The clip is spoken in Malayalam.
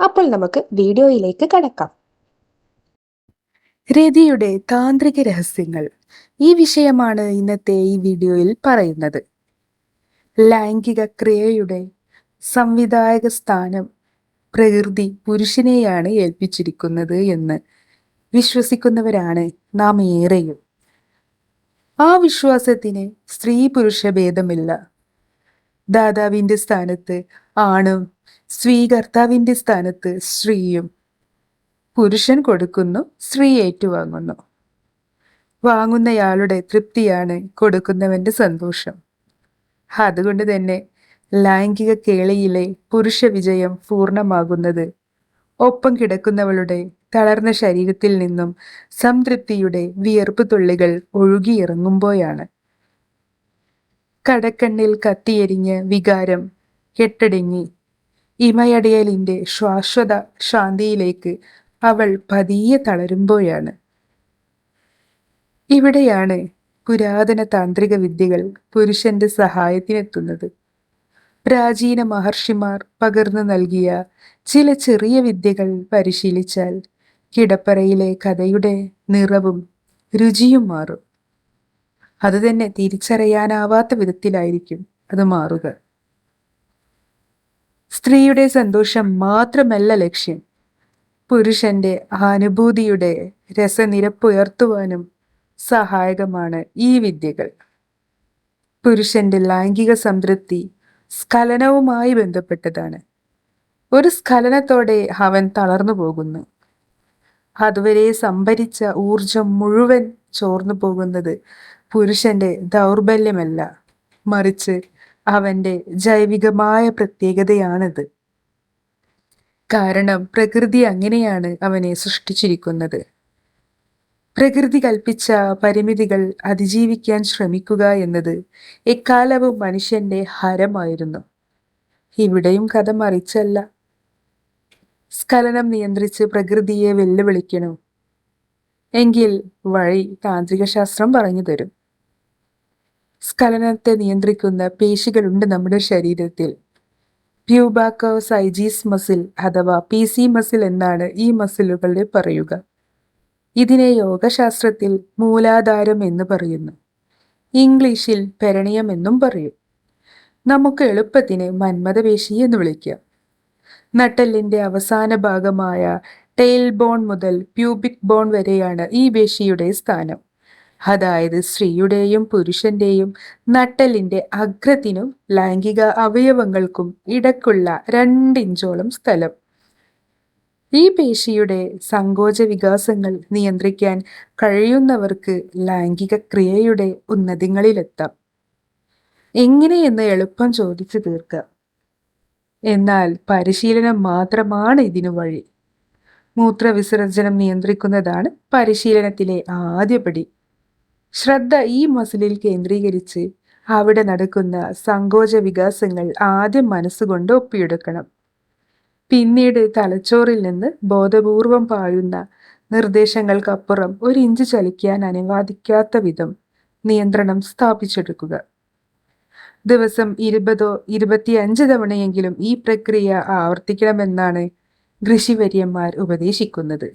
അപ്പോൾ നമുക്ക് വീഡിയോയിലേക്ക് കടക്കാം. രതിയുടെ താന്ത്രിക രഹസ്യങ്ങൾ. ഈ വിഷയമാണ് ഇന്നത്തെ ഈ വീഡിയോയിൽ പറയുന്നത്. ലൈംഗിക ക്രിയയുടെ സംവിധായക സ്ഥാനം പ്രകൃതി പുരുഷനെയാണ് ഏൽപ്പിച്ചിരിക്കുന്നത് എന്ന് വിശ്വസിക്കുന്നവരാണ് നാം ഏറെയും. ആ വിശ്വാസത്തിന് സ്ത്രീ പുരുഷ ഭേദമില്ല. ദാതാവിന്റെ സ്ഥാനത്ത് ആണും സ്വീകർത്താവിന്റെ സ്ഥാനത്ത് സ്ത്രീയും പുരുഷൻ കൊടുക്കുന്നു സ്ത്രീ ഏറ്റുവാങ്ങുന്നു. വാങ്ങുന്നയാളുടെ തൃപ്തിയാണ് കൊടുക്കുന്നവന്റെ സന്തോഷം. അതുകൊണ്ട് തന്നെ ലൈംഗിക കേളിയിലെ പുരുഷ വിജയം പൂർണമാകുന്നത് ഒപ്പം കിടക്കുന്നവളുടെ തളർന്ന ശരീരത്തിൽ നിന്നും സംതൃപ്തിയുടെ വിയർപ്പ് തുള്ളികൾ ഒഴുകിയിറങ്ങുമ്പോഴാണ്. കടക്കണ്ണിൽ കത്തിയെരിഞ്ഞ് വികാരം കെട്ടടങ്ങി ഇമയടിയലിന്റെ ശ്വാശ്വത ശാന്തിയിലേക്ക് അവൾ പതിയെ തളരുമ്പോഴാണ്. ഇവിടെയാണ് പുരാതന താന്ത്രിക വിദ്യകൾ പുരുഷന്റെ സഹായത്തിനെത്തുന്നത്. പ്രാചീന മഹർഷിമാർ പകർന്നു നൽകിയ ചില ചെറിയ വിദ്യകൾ പരിശീലിച്ചാൽ കിടപ്പറയിലെ കഥയുടെ നിറവും രുചിയും മാറും. അതുതന്നെ തിരിച്ചറിയാനാവാത്ത വിധത്തിലായിരിക്കും അത് മാറുക. സ്ത്രീയുടെ സന്തോഷം മാത്രമല്ല ലക്ഷ്യം. പുരുഷന്റെ അനുഭൂതിയുടെ രസനിരപ്പുയർത്തുവാനും സഹായകമാണ് ഈ വിദ്യകൾ. പുരുഷന്റെ ലൈംഗിക സംതൃപ്തി സ്ഖലനവുമായി ബന്ധപ്പെട്ടതാണ്. ഒരു സ്ഖലനത്തോടെ അവൻ തളർന്നു പോകുന്നു. അതുവരെ സംഭരിച്ച ഊർജം മുഴുവൻ ചോർന്നു പോകുന്നത് പുരുഷന്റെ ദൗർബല്യമല്ല. മറിച്ച് അവന്റെ ജൈവികമായ പ്രത്യേകതയാണിത്. കാരണം പ്രകൃതി അങ്ങനെയാണ് അവനെ സൃഷ്ടിച്ചിരിക്കുന്നത്. പ്രകൃതി കൽപ്പിച്ച പരിമിതികൾ അതിജീവിക്കാൻ ശ്രമിക്കുക എന്നത് എക്കാലവും മനുഷ്യന്റെ ഹരമായിരുന്നു. ഇവിടെയും കഥ മറിച്ചല്ല. സ്ഖലനം നിയന്ത്രിച്ച് പ്രകൃതിയെ വെല്ലുവിളിക്കണോ? എങ്കിൽ വഴി താന്ത്രിക ശാസ്ത്രം പറഞ്ഞു തരും. സ്ഖലനത്തെ നിയന്ത്രിക്കുന്ന പേശികളുണ്ട് നമ്മുടെ ശരീരത്തിൽ. പ്യൂബാക്കോസൈജീസ് മസിൽ അഥവാ പി സി മസിൽ എന്നാണ് ഈ മസിലുകളെ പറയുക. ഇതിനെ യോഗശാസ്ത്രത്തിൽ മൂലാധാരം എന്ന് പറയുന്നു. ഇംഗ്ലീഷിൽ പെരണീയം എന്നും പറയും. നമുക്ക് എളുപ്പത്തിന് മന്മഥപേശി എന്ന് വിളിക്കാം. നട്ടലിന്റെ അവസാന ഭാഗമായ ടെയിൽ ബോൺ മുതൽ പ്യൂബിക് ബോൺ വരെയാണ് ഈ പേശിയുടെ സ്ഥാനം. അതായത് സ്ത്രീയുടെയും പുരുഷന്റെയും നട്ടലിന്റെ അഗ്രത്തിനും ലൈംഗിക അവയവങ്ങൾക്കും ഇടക്കുള്ള രണ്ടിഞ്ചോളം സ്ഥലം. ഈ പേശിയുടെ സങ്കോച വികാസങ്ങൾ നിയന്ത്രിക്കാൻ കഴിയുന്നവർക്ക് ലൈംഗിക ക്രിയയുടെ ഉന്നതികളിലെത്താം എങ്ങനെയെന്ന് എളുപ്പം ചോദിച്ചു തീർക്കാം. എന്നാൽ പരിശീലനം മാത്രമാണ് ഇതിനു വഴി. മൂത്രവിസർജനം നിയന്ത്രിക്കുന്നതാണ് പരിശീലനത്തിലെ ആദ്യപടി. ശ്രദ്ധ ഈ മസിലിൽ കേന്ദ്രീകരിച്ച് അവിടെ നടക്കുന്ന സങ്കോച വികാസങ്ങൾ ആദ്യം മനസ്സുകൊണ്ട് ഒപ്പിയെടുക്കണം. പിന്നീട് തലച്ചോറിൽ നിന്ന് ബോധപൂർവം പാഴുന്ന നിർദ്ദേശങ്ങൾക്കപ്പുറം ഒരു ഇഞ്ച് ചലിക്കാൻ അനുവാദിക്കാത്ത വിധം നിയന്ത്രണം സ്ഥാപിച്ചെടുക്കുക. ദിവസം ഇരുപതോ ഇരുപത്തിയഞ്ച് തവണയെങ്കിലും ഈ പ്രക്രിയ ആവർത്തിക്കണമെന്നാണ് ഋഷിവര്യന്മാർ ഉപദേശിക്കുന്നത്.